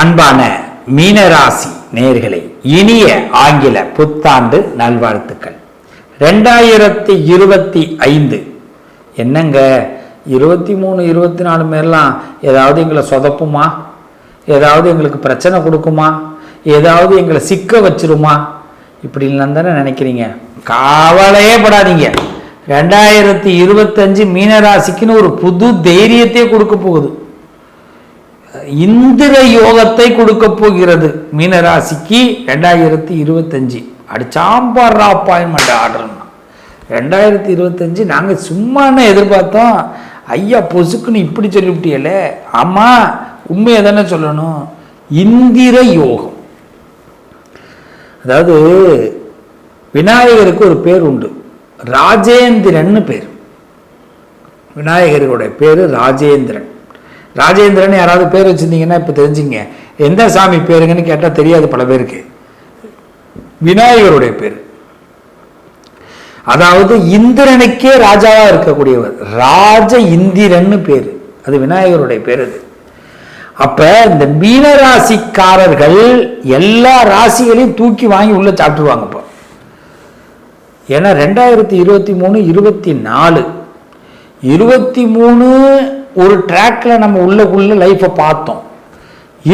அன்பான மீனராசி நேர்களை இனிய ஆங்கில புத்தாண்டு நல்வாழ்த்துக்கள். ரெண்டாயிரத்தி இருபத்தி ஐந்து. என்னங்க? இருபத்தி மூணு இருபத்தி நாலு மேலாம் ஏதாவது எங்களை சொதப்புமா? ஏதாவது எங்களுக்கு பிரச்சனை கொடுக்குமா? ஏதாவது எங்களை சிக்க வச்சிருமா? இப்படின்லாம் தானே நினைக்கிறீங்க. கவலையே படாதீங்க. ரெண்டாயிரத்தி இருபத்தஞ்சு மீனராசிக்குன்னு ஒரு புது தைரியத்தையே கொடுக்க போகுது. இந்திர யோகத்தை கொடுக்க போகிறது. மீனராசிக்கு ரெண்டாயிரத்தி இருபத்தஞ்சு. அடிச்சாம்பாடுறா அப்பாயின்மெண்ட் ஆர்டர்னா. ரெண்டாயிரத்தி இருபத்தஞ்சு நாங்கள் சும்மா எதிர்பார்த்தோம். ஐயா பொசுக்குன்னு இப்படி சொல்லிவிட்டியலே. ஆமாம் உண்மையை தானே சொல்லணும். இந்திர யோகம் அதாவது விநாயகருக்கு ஒரு பேர் உண்டு. ராஜேந்திரன்னு பேர். விநாயகருடைய பேர் ராஜேந்திரன். ராஜேந்திரன் யாராவது பேர் வச்சிருந்தீங்கன்னா இப்போ தெரிஞ்சுங்க. எந்த சாமி பேருங்கன்னு கேட்டால் தெரியாது பல பேருக்கு. விநாயகருடைய பேர். அதாவது இந்திரனுக்கே ராஜாவா இருக்கக்கூடியவர். ராஜ இந்திரன்னு பேர். அது விநாயகருடைய பேர் அது. அப்ப இந்த மீனராசிக்காரர்கள் எல்லா ராசிகளையும் தூக்கி வாங்கி உள்ள சாப்பிட்டுருவாங்க இப்போ. ஏன்னா ரெண்டாயிரத்தி இருபத்தி மூணு இருபத்தி நாலு. இருபத்தி மூணு ஒரு ட்ராக்ல நம்ம உள்ளக்குள்ள லைஃப்பை பார்த்தோம்.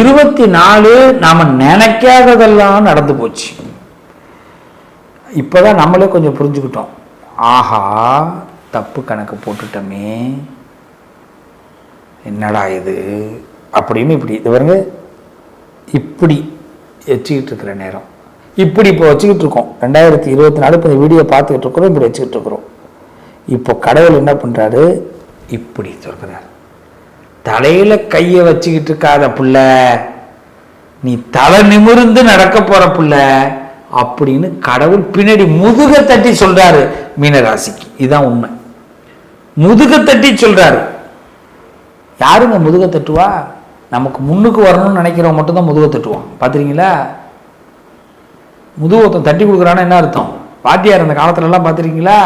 இருபத்தி நாலு நாம் நினைக்காததெல்லாம் நடந்து போச்சு. இப்போதான் நம்மளே கொஞ்சம் புரிஞ்சுக்கிட்டோம். ஆஹா தப்பு கணக்கு போட்டுட்டோமே. என்னடா இது? அப்படின்னு இப்படி இது பாருங்க இப்படி வச்சுக்கிட்டு இருக்கிற நேரம். இப்படி இப்போ வச்சுக்கிட்டு இருக்கோம். ரெண்டாயிரத்தி இருபத்தி நாலு இப்போ இந்த வீடியோ பார்த்துக்கிட்டு இருக்கிறோம் இப்படி வச்சுக்கிட்டு இருக்கிறோம். இப்போ கடவுள் என்ன பண்ணுறாரு இப்படி சொல்கிறார் தலையில் கையை வச்சுக்கிட்டு இருக்காத புள்ள. நீ தலை நிமிர்ந்து நடக்க போற புள்ள அப்படின்னு கடவுள் பின்னாடி முதுக தட்டி சொல்றாரு மீனராசிக்கு. இதுதான் உண்மை. முதுக தட்டி சொல்றாரு. யாருங்க முதுக தட்டுவா? நமக்கு முன்னுக்கு வரணும்னு நினைக்கிறவங்க மட்டும்தான் முதுக தட்டுவான். பார்த்துறீங்களா முதுகு தட்டி கொடுக்குறான்னா என்ன அர்த்தம்? வாத்தியார் அந்த காலத்துலலாம் பார்த்துருக்கீங்களா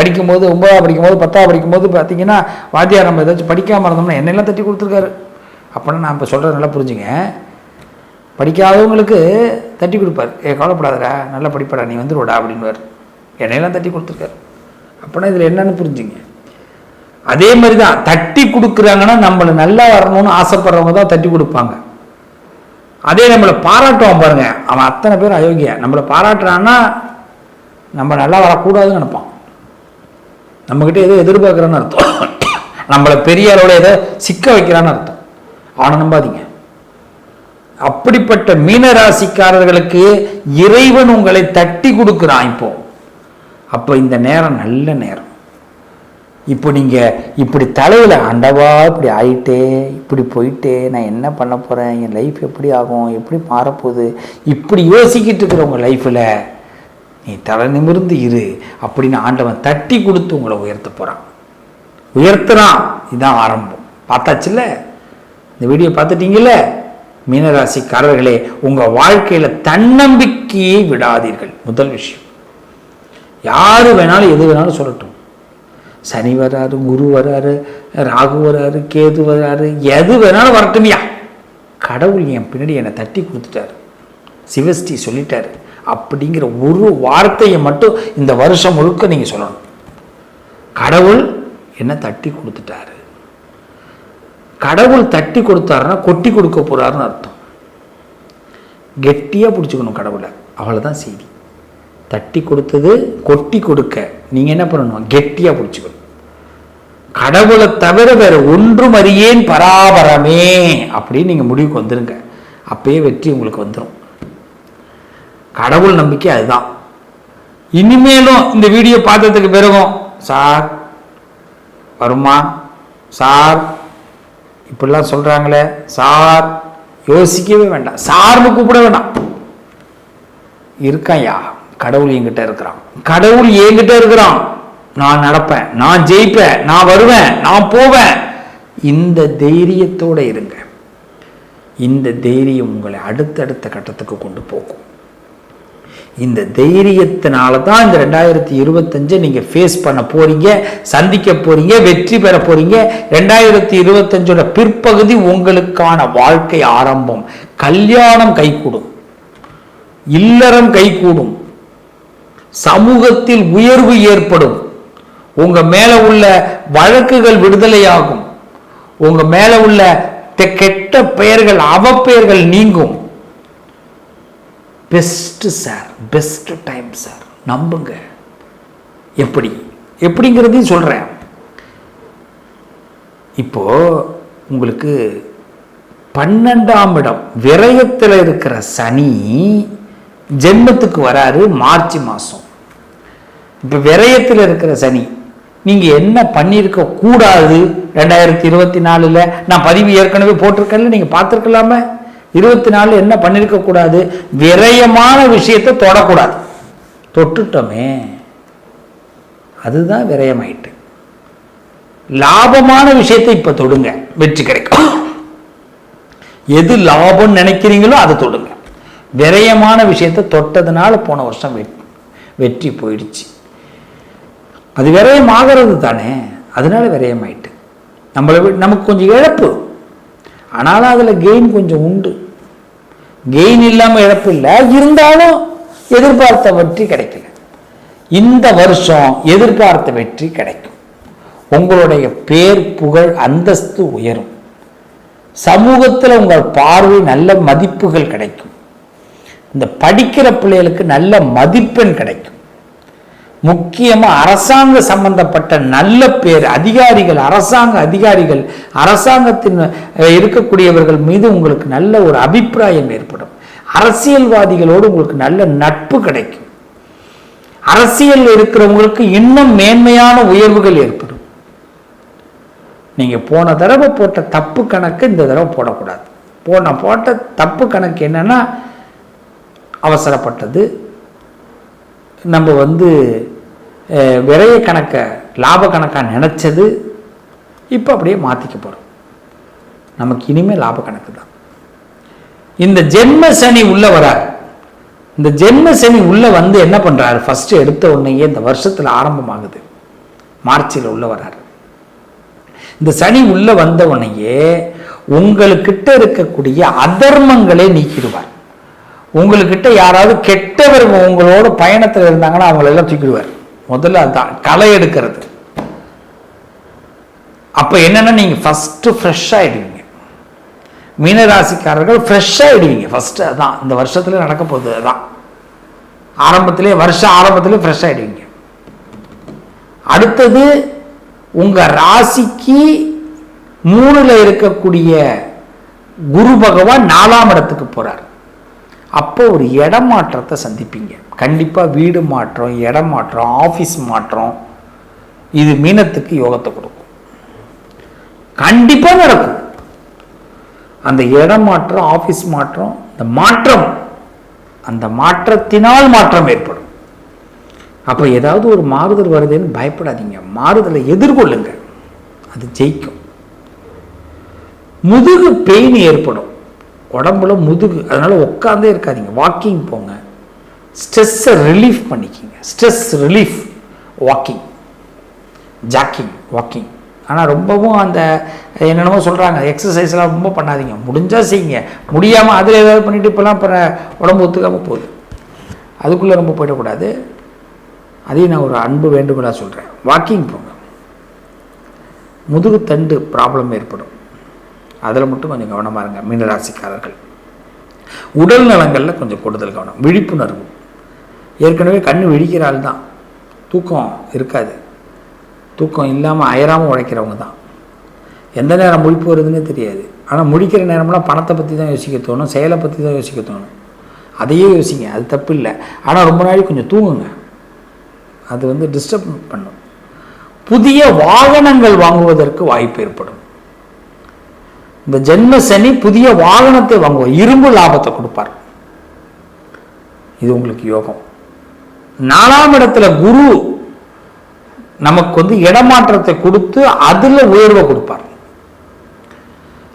படிக்கும்போது ஒன்பதாவது படிக்கும்போது பத்தாவது படிக்கும்போது பார்த்தீங்கன்னா வாத்தியார் நம்ம ஏதாச்சும் படிக்காமல் இருந்தோம்னா என்னெல்லாம் தட்டி கொடுத்துருக்காரு. அப்படின்னு நான் இப்போ சொல்கிறது நல்லா புரிஞ்சுங்க. படிக்காதவங்களுக்கு தட்டி கொடுப்பார். ஏ கவலைப்படாதடா நல்லா படிப்படா நீ வந்துடுவடா அப்படின்வார் என்னையெல்லாம் தட்டி கொடுத்துருக்காரு. அப்படின்னா இதில் என்னன்னு புரிஞ்சுங்க. அதே மாதிரி தான் தட்டி கொடுக்குறாங்கன்னா நம்மளை நல்லா வரணும்னு ஆசைப்படுறவங்க தான் தட்டி கொடுப்பாங்க. அதே நம்மளை பாராட்டுவான் பாருங்க. அவன் அத்தனை பேர் அயோக்கியா நம்மளை பாராட்டுறான்னா நம்ம நல்லா வரக்கூடாதுன்னு நினைப்பான். நம்மக்கிட்ட ஏதோ எதிர்பார்க்குறான்னு அர்த்தம். நம்மளை பெரிய அளவில் எதோ சிக்க வைக்கிறான்னு அர்த்தம். அவனை நம்பாதீங்க. அப்படிப்பட்ட மீனராசிக்காரர்களுக்கு இறைவன் உங்களை தட்டி கொடுக்குறான் இப்போ. அப்போ இந்த நேரம் நல்ல நேரம். இப்போ நீங்கள் இப்படி தலையில் அண்டவா இப்படி ஆயிட்டே இப்படி போயிட்டே நான் என்ன பண்ண போகிறேன் என் லைஃப் எப்படி ஆகும்? எப்படி மாறப்போகுது? இப்படி யோசிக்கிட்டு இருக்கிற உங்கள் லைஃப்பில் நீ தலை நிமிர்ந்து இரு அப்படின்னு ஆண்டவன் தட்டி கொடுத்து உங்களை உயர்த்த போகிறான் உயர்த்துறான். இதுதான் ஆரம்பம். பார்த்தாச்சுல்ல? இந்த வீடியோ பார்த்துட்டீங்கல்ல? மீனராசிக்காரர்களே உங்கள் வாழ்க்கையில் தன்னம்பிக்கையை விடாதீர்கள். முதல் விஷயம். யார் வேணாலும் எது வேணாலும் சொல்லட்டும். சனி வராரு குரு வராரு ராகு வராரு கேது வராரு எது வேணாலும் வரட்டுமையா. கடவுள் என் பின்னாடி என்னை தட்டி கொடுத்துட்டாரு. சிவஸ்ரீ சொல்லிட்டாரு. அப்படிங்கிற ஒரு வார்த்தையை மட்டும் இந்த வருஷம் முழுக்க நீங்கள் சொல்லணும். கடவுள் என்ன தட்டி கொடுத்துட்டாரு? கடவுள் தட்டி கொடுத்தாருன்னா கொட்டி கொடுக்க போறாருன்னு அர்த்தம். கெட்டியாக பிடிச்சிக்கணும் கடவுளை. அவ்வளோதான் செய்தி. தட்டி கொடுத்தது கொட்டி கொடுக்க. நீங்கள் என்ன பண்ணணும்? கெட்டியாக பிடிச்சிக்கணும். கடவுளை தவிர வேற ஒன்றும் அறியேன் பராபரமே அப்படின்னு நீங்கள் முடிவுக்கு வந்துருங்க. அப்பயே வெற்றி உங்களுக்கு வந்துடும் கடவுள் நம்பிக்கை அதுதான். இனிமேலும் இந்த வீடியோ பார்த்ததுக்கு பிறகும் சார் வருமா? சார் இப்படிலாம் சொல்கிறாங்களே சார் யோசிக்கவே வேண்டாம். சார்னு கூப்பிட வேண்டாம். இருக்கான்யா கடவுள் என்கிட்ட இருக்கிறான். கடவுள் என்கிட்ட இருக்கிறான். நான் நடப்பேன். நான் ஜெயிப்பேன். நான் வருவேன். நான் போவேன். இந்த தைரியத்தோட இருங்க. இந்த தைரியம் உங்களை அடுத்தடுத்த கட்டத்துக்கு கொண்டு போகும். இந்த தைரியத்தினால தான் இந்த ரெண்டாயிரத்தி இருபத்தஞ்சை நீங்கள் ஃபேஸ் பண்ண போகிறீங்க சந்திக்க போகிறீங்க வெற்றி பெற போகிறீங்க ரெண்டாயிரத்தி இருபத்தஞ்சோட பிற்பகுதி உங்களுக்கான வாழ்க்கை ஆரம்பம். கல்யாணம் கைகூடும். இல்லறம் கைகூடும். சமூகத்தில் உயர்வு ஏற்படும். உங்கள் மேலே உள்ள வழக்குகள் விடுதலையாகும். உங்கள் மேலே உள்ள கெட்ட பெயர்கள் அவப்பெயர்கள் நீங்கும். Best sir best time sir நம்புங்க. எப்படி? எப்படிங்கிறதையும் சொல்கிறேன் இப்போது உங்களுக்கு பன்னெண்டாம் இடம் விரயத்தில் இருக்கிற சனி ஜென்மத்துக்கு வராரு மார்ச் மாதம் இப்போ விரயத்தில் இருக்கிற சனி நீங்கள் என்ன பண்ணியிருக்க கூடாது? ரெண்டாயிரத்தி இருபத்தி நாலில் நான் பதிவு ஏற்கனவே போட்டிருக்கேன்ல நீங்கள் பார்த்துருக்கலாமே? இருபத்தி நாலு என்ன பண்ணியிருக்க கூடாது? விரயமான விஷயத்தை தொடக்கூடாது. தொட்டுட்டோமே. அதுதான் விரயமாயிட்டு. லாபமான விஷயத்தை இப்ப தொடுங்க. வெற்றி கிடைக்கும். எது லாபம் நினைக்கிறீங்களோ அதை தொடுங்க. விரயமான விஷயத்தை தொட்டதுனால போன வருஷம் வெற்றி போயிடுச்சு. அது விரயம் ஆகிறது தானே. அதனால விரயமாயிட்டு. நம்மளை நமக்கு கொஞ்சம் இழப்பு. ஆனாலும் அதில் கெயின் கொஞ்சம் உண்டு. கெயின் இல்லாமல் இழப்பு இல்லை இருந்தாலும் எதிர்பார்த்த வெற்றி கிடைக்கல. இந்த வருஷம் எதிர்பார்த்த வெற்றி கிடைக்கும். உங்களுடைய பேர் புகழ் அந்தஸ்து உயரும். சமூகத்தில் உங்கள் பார்வை நல்ல மதிப்புகள் கிடைக்கும். இந்த படிக்கிற பிள்ளைகளுக்கு நல்ல மதிப்பெண் கிடைக்கும். முக்கியமாக அரசாங்க சம்பந்தப்பட்ட நல்ல பேர் அதிகாரிகள் அரசாங்க அதிகாரிகள் அரசாங்கத்தின் இருக்கக்கூடியவர்கள் மீது உங்களுக்கு நல்ல ஒரு அபிப்பிராயம் ஏற்படும். அரசியல்வாதிகளோடு உங்களுக்கு நல்ல நட்பு கிடைக்கும். அரசியல் இருக்கிறவங்களுக்கு இன்னும் மேன்மையான உயர்வுகள் ஏற்படும். நீங்க போன தடவை போட்ட தப்பு கணக்கு இந்த தடவை போடக்கூடாது. போன போட்ட தப்பு கணக்கு என்னன்னா அவசரப்பட்டது நம்ம வந்து விரைய கணக்கை லாப கணக்காக நினச்சது இப்போ அப்படியே மாற்றிக்க போகிறோம் நமக்கு இனிமேல் லாப கணக்கு தான். இந்த ஜென்ம சனி உள்ளே வரார். இந்த ஜென்ம சனி உள்ளே வந்து என்ன பண்ணுறாரு ஃபஸ்ட்டு எடுத்த உடனேயே இந்த வருஷத்தில் ஆரம்பமாகுது. மார்ச்சில் உள்ளே வராரு. இந்த சனி உள்ள வந்த உடனேயே உங்களுக்கிட்ட இருக்கக்கூடிய அதர்மங்களை நீக்கிடுவார். உங்களுக்கிட்ட யாராவது கெட்டவர்கள் உங்களோட பயணத்தில் இருந்தாங்கன்னா அவங்களெல்லாம் தூக்கிடுவார். முதல்ல அதுதான் களை எடுக்கிறது. அப்போ என்னென்னா நீங்க ஃபஸ்ட்டு ஃப்ரெஷ்ஷாக ஆயிடுவீங்க. மீனராசிக்காரர்கள் ஃப்ரெஷ்ஷாக ஆயிடுவீங்க. ஃபஸ்ட்டு அதான் இந்த வருஷத்துல நடக்க போகுது அதான். ஆரம்பத்திலே வருஷம் ஆரம்பத்திலே ஃப்ரெஷ் ஆயிடுவீங்க. அடுத்தது உங்க ராசிக்கு மூணுல இருக்கக்கூடிய குரு பகவான் நாலாம் இடத்துக்கு போகிறார் அப்போ ஒரு இடமாற்றத்தை சந்திப்பீங்க. கண்டிப்பா வீடு மாற்றம் இடம் மாற்றம் ஆஃபீஸ் மாற்றம் இது மீனத்துக்கு யோகத்தை கொடுக்கும். கண்டிப்பா நடக்கும். அந்த இடம் மாற்றம் ஆஃபீஸ் மாற்றம் இந்த மாற்றம் அந்த மாற்றத்தினால் மாற்றம் ஏற்படும். அப்போ ஏதாவது ஒரு மாறுதல் வருதுன்னு பயப்படாதீங்க. மாறுதலை எதிர்கொள்ளுங்க. அது ஜெயிக்கும். முதுகு பெயின் ஏற்படும். உடம்புல முதுகு அதனால் உட்காந்தே இருக்காதீங்க. வாக்கிங் போங்க. ஸ்ட்ரெஸ்ஸை ரிலீஃப் பண்ணிக்கிங்க. Stress relief walking jogging walking ஆனால் ரொம்பவும் அந்த என்னென்னமோ சொல்கிறாங்க எக்ஸசைஸ்லாம் ரொம்ப பண்ணாதீங்க. முடிஞ்சால் செய்யுங்க. முடியாமல் அதில் ஏதாவது பண்ணிவிட்டு இப்போலாம் அப்புறம் உடம்பு ஒத்துக்காமல் போகுது. அதுக்குள்ளே ரொம்ப போயிடக்கூடாது. அதையும் நான் ஒரு அன்பு வேண்டுகோளாக சொல்கிறேன் வாக்கிங் போங்க. முதுகு தண்டு ப்ராப்ளம் ஏற்படும். அதில் மட்டும் கொஞ்சம் கவனமாக இருங்க மீனராசிக்காரர்கள். உடல் நலங்களில் கொஞ்சம் கூடுதல் கவனம் விழிப்புணர்வு. ஏற்கனவே கண் விழிக்கிறாள் தான். தூக்கம் இருக்காது. தூக்கம் இல்லாமல் அயராமல் உழைக்கிறவங்க தான். எந்த நேரம் முழிப்பு வருதுன்னே தெரியாது. ஆனால் முழிக்கிற நேரம்லாம் பணத்தை பற்றி தான் யோசிக்க தோணும் செயலை பற்றி தான் யோசிக்க தோணும். அதையே யோசிங்க அது தப்பு இல்லை. ஆனால் ரொம்ப நாளைக்கு கொஞ்சம் தூங்குங்க. அது வந்து டிஸ்டர்ப் பண்ணும். புதிய வாகனங்கள் வாங்குவதற்கு வாய்ப்பு ஏற்படும். இந்த ஜென்ம சனி புதிய வாகனத்தை வாங்குவோம் இரும்பு லாபத்தை கொடுப்பார். இது உங்களுக்கு யோகம். நாலாம் இடத்துல குரு நமக்கு வந்து இடமாற்றத்தை கொடுத்து அதுல உயர்வை கொடுப்பார்.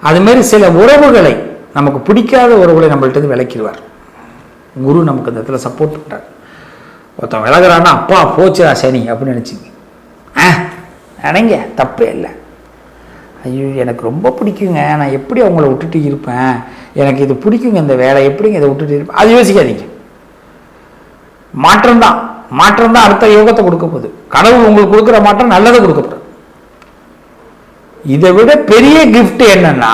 அது மாதிரி சில உறவுகளை நமக்கு பிடிக்காத உறவுகளை நம்மள்ட்ட இருந்து விலக்கிடுவார். குரு நமக்கு இந்த இடத்துல சப்போர்ட் பண்ணுறாரு ஒருத்தன் விலகிறான்னா அப்பா போச்சுடா சனி அப்படின்னு நினச்சிங்க. ஆ நினைங்க தப்பே இல்லை. ஐயோ எனக்கு ரொம்ப பிடிக்குங்க. நான் எப்படி அவங்கள விட்டுட்டு இருப்பேன்? எனக்கு இது பிடிக்குங்க இந்த வேலை. எப்படிங்க இதை விட்டுட்டு இருப்பேன் அது யோசிக்காதீங்க. மாற்றம் தான். மாற்றம் தான் அடுத்த யோகத்தை கொடுக்க போகுது. கடவுள் உங்களுக்கு கொடுக்குற மாற்றம் நல்லதை கொடுக்க இதை விட பெரிய கிஃப்ட் என்னன்னா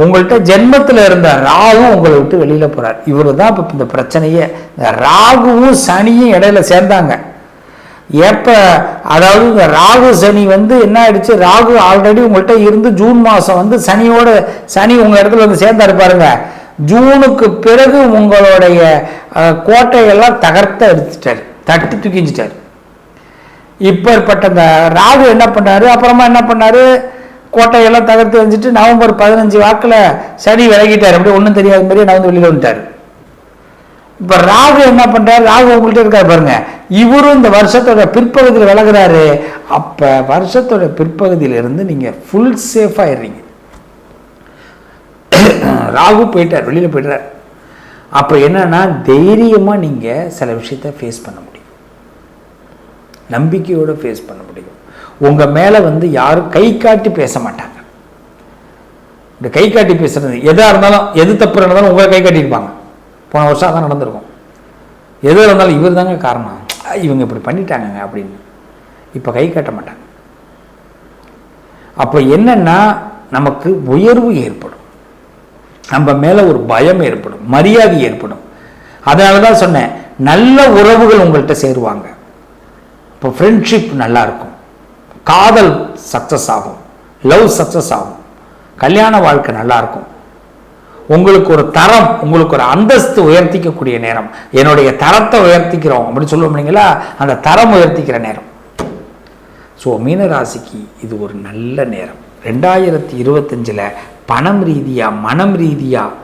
உங்கள்கிட்ட ஜென்மத்தில் இருந்த ராகு உங்களை விட்டு வெளியில் போகிறார் இவரு தான் இப்போ இந்த பிரச்சனையே இந்த ராகுவும் சனியும் இடையில சேர்ந்தாங்க. எப்போ அதாவது இந்த ராகு சனி வந்து என்ன ஆயிடுச்சு? ராகு ஆல்ரெடி உங்கள்கிட்ட இருந்து ஜூன் மாதம் வந்து சனியோட சனி உங்கள் இடத்துல வந்து சேர்ந்தாரு பாருங்க. ஜூனுக்கு பிறகு உங்களுடைய கோட்டையெல்லாம் தகர்த்த எடுத்துட்டார் தட்டி தூக்கிஞ்சிட்டாரு. இப்பேற்பட்ட இந்த ராகு என்ன பண்ணாரு? அப்புறமா என்ன பண்ணாரு? கோட்டையெல்லாம் தகர்த்து வந்துட்டு நவம்பர் பதினஞ்சு வாக்கில் சனி விலகிட்டார். அப்படியே ஒன்றும் தெரியாத மாதிரியே நவந்து வெளியில் வந்துட்டார். இப்ப ராகு என்ன பண்றாரு? ராகு உங்கள்கிட்ட இருக்காரு பாருங்க. இவரும் இந்த வருஷத்தோட பிற்பகுதியில் விலகுறாரு. அப்ப வருஷத்தோட பிற்பகுதியில இருந்து நீங்க ஃபுல் சேஃப் ஆயிடுறீங்க. ராகு போயிட்டார் வெளியில போயிட்டார் அப்ப என்னன்னா தைரியமா நீங்க சில விஷயத்த ஃபேஸ் பண்ண முடியும். நம்பிக்கையோட ஃபேஸ் பண்ண முடியும். உங்க மேல வந்து யாரும் கை காட்டி பேச மாட்டாங்க. இந்த கை காட்டி பேசுறது எதா இருந்தாலும் எது தப்பு இருந்தாலும் உங்களை கை காட்டியிருப்பாங்க. போன வருஷம் அதான் நடந்திருக்கும். எது இருந்தாலும் இவர் தாங்க காரணம். இவங்க இப்படி பண்ணிட்டாங்கங்க அப்படின்னு. இப்போ கை காட்ட மாட்டாங்க. அப்போ என்னன்னா நமக்கு உயர்வு ஏற்படும். நம்ம மேலே ஒரு பயம் ஏற்படும். மரியாதை ஏற்படும். அதனால தான் சொன்னேன் நல்ல உறவுகள் உங்கள்கிட்ட சேருவாங்க. இப்போ ஃப்ரெண்ட்ஷிப் நல்லா இருக்கும் காதல் சக்ஸஸ் ஆகும். லவ் சக்ஸஸ் ஆகும். கல்யாண வாழ்க்கை நல்லாயிருக்கும் உங்களுக்கு ஒரு தரம் உங்களுக்கு ஒரு அந்தஸ்து உயர்த்திக்கக்கூடிய நேரம். என்னுடைய தரத்தை உயர்த்திக்கிறோம் அப்படின்னு சொல்லுவோம் இல்லைங்களா? அந்த தரம் உயர்த்திக்கிற நேரம். ஸோ மீனராசிக்கு இது ஒரு நல்ல நேரம். ரெண்டாயிரத்தி இருபத்தஞ்சில் பணம் ரீதியாக மனம் ரீதியாக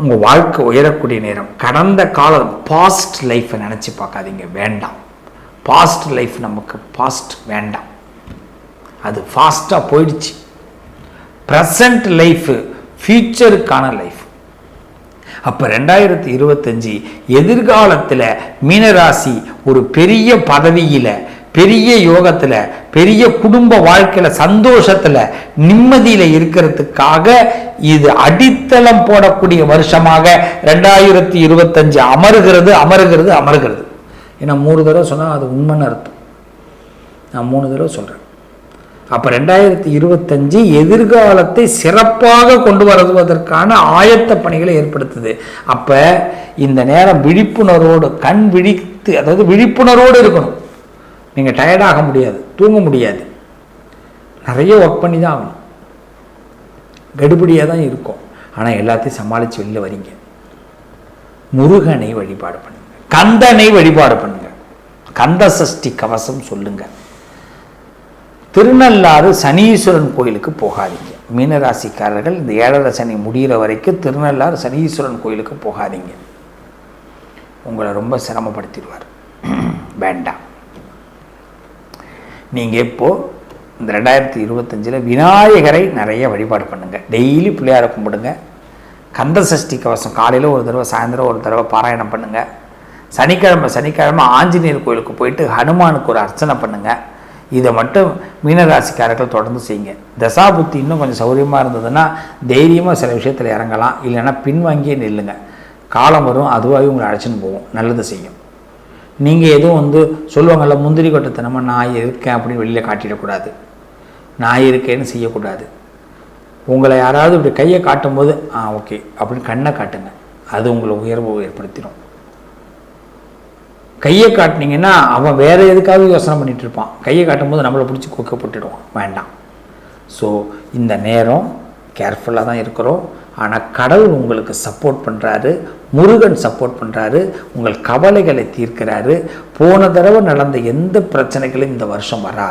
உங்கள் வாழ்க்கை உயரக்கூடிய நேரம். கடந்த காலம் பாஸ்ட் லைஃப்பை நினச்சி பார்க்காதீங்க வேண்டாம். பாஸ்ட் லைஃப் நமக்கு பாஸ்ட் வேண்டாம். அது ஃபாஸ்ட்டாக போயிடுச்சு. ப்ரெசண்ட் லைஃபு ஃபியூச்சருக்கான லைஃப் அப்போ ரெண்டாயிரத்தி இருபத்தஞ்சி எதிர்காலத்தில் மீனராசி ஒரு பெரிய பதவியில் பெரிய யோகத்தில் பெரிய குடும்ப வாழ்க்கையில் சந்தோஷத்தில் நிம்மதியில் இருக்கிறதுக்காக இது அடித்தளம் போடக்கூடிய வருஷமாக ரெண்டாயிரத்தி இருபத்தஞ்சு அமருகிறது அமருகிறது அமருகிறது. ஏன்னா மூணு தடவை சொன்னால் அது உண்மைன்னு அர்த்தம். நான் மூணு தடவை சொல்கிறேன் அப்போ ரெண்டாயிரத்தி இருபத்தஞ்சு எதிர்காலத்தை சிறப்பாக கொண்டு வருவதற்கான ஆயத்த பணிகளை ஏற்படுத்துது. அப்போ இந்த நேரம் விழிப்புணர்வோடு கண் விழித்து அதாவது விழிப்புணர்வோடு இருக்கணும். நீங்கள் டயர்டாக முடியாது தூங்க முடியாது. நிறைய ஒர்க் பண்ணி தான் ஆகணும். கடுபடியாக தான் இருக்கும். ஆனால் எல்லாத்தையும் சமாளித்து வெளியில் வரீங்க. முருகனை வழிபாடு பண்ணுங்க. கந்தனை வழிபாடு பண்ணுங்க. கந்த சஷ்டி கவசம் சொல்லுங்கள் திருநள்ளாறு சனீஸ்வரன் கோயிலுக்கு போகாதீங்க. மீனராசிக்காரர்கள் இந்த ஏழரை சனி முடிகிற வரைக்கும் திருநள்ளாறு சனீஸ்வரன் கோயிலுக்கு போகாதீங்க. உங்களை ரொம்ப சிரமப்படுத்திடுவார். வேண்டாம். நீங்கள் இப்போது இந்த ரெண்டாயிரத்தி இருபத்தஞ்சில் விநாயகரை நிறைய வழிபாடு பண்ணுங்கள் டெய்லி பிள்ளையாரை கும்பிடுங்க. கந்த சஷ்டி கவசம் காலையில் ஒரு தடவை சாயந்தரம் ஒரு தடவை பாராயணம் பண்ணுங்கள் சனிக்கிழமை சனிக்கிழமை ஆஞ்சநேயர் கோயிலுக்கு போயிட்டு ஹனுமானுக்கு ஒரு அர்ச்சனை பண்ணுங்கள் இதை மட்டும் மீனராசிக்காரர்கள் தொடர்ந்து செய்யுங்க. தசாபுத்தி இன்னும் கொஞ்சம் சௌகரியமாக இருந்ததுன்னா தைரியமாக சில விஷயத்தில் இறங்கலாம். இல்லைன்னா பின்வாங்கியே நில்லுங்க. காலம் வரும் அதுவாகவே உங்களை அழைச்சின்னு போகும் நல்லது செய்யும். நீங்கள் எதுவும் வந்து சொல்லுவாங்கள்ல முந்திரி கொட்டத்தனமாக நான் இருக்கேன் அப்படின்னு வெளியில் காட்டிடக்கூடாது. நான் இருக்கேன்னு செய்யக்கூடாது. உங்களை யாராவது இப்படி கையை காட்டும்போது ஆ ஓகே அப்படின்னு கண்ணை காட்டுங்க. அது உங்களை உயர்வு ஏற்படுத்திடும். கையை காட்டினீங்கன்னா அவன் வேற எதுக்காவது யோசனை பண்ணிட்டு இருப்பான். கையை காட்டும்போது நம்மளை பிடிச்சி கொக்கப்பட்டுடுவான். வேண்டாம். ஸோ இந்த நேரம் கேர்ஃபுல்லாக தான் இருக்கிறோம். ஆனால் கடவுள் உங்களுக்கு சப்போர்ட் பண்ணுறாரு முருகன் சப்போர்ட் பண்ணுறாரு உங்கள் கவலைகளை தீர்க்கிறாரு. போன தடவை நடந்த எந்த பிரச்சனைகளும் இந்த வருஷம் வராது.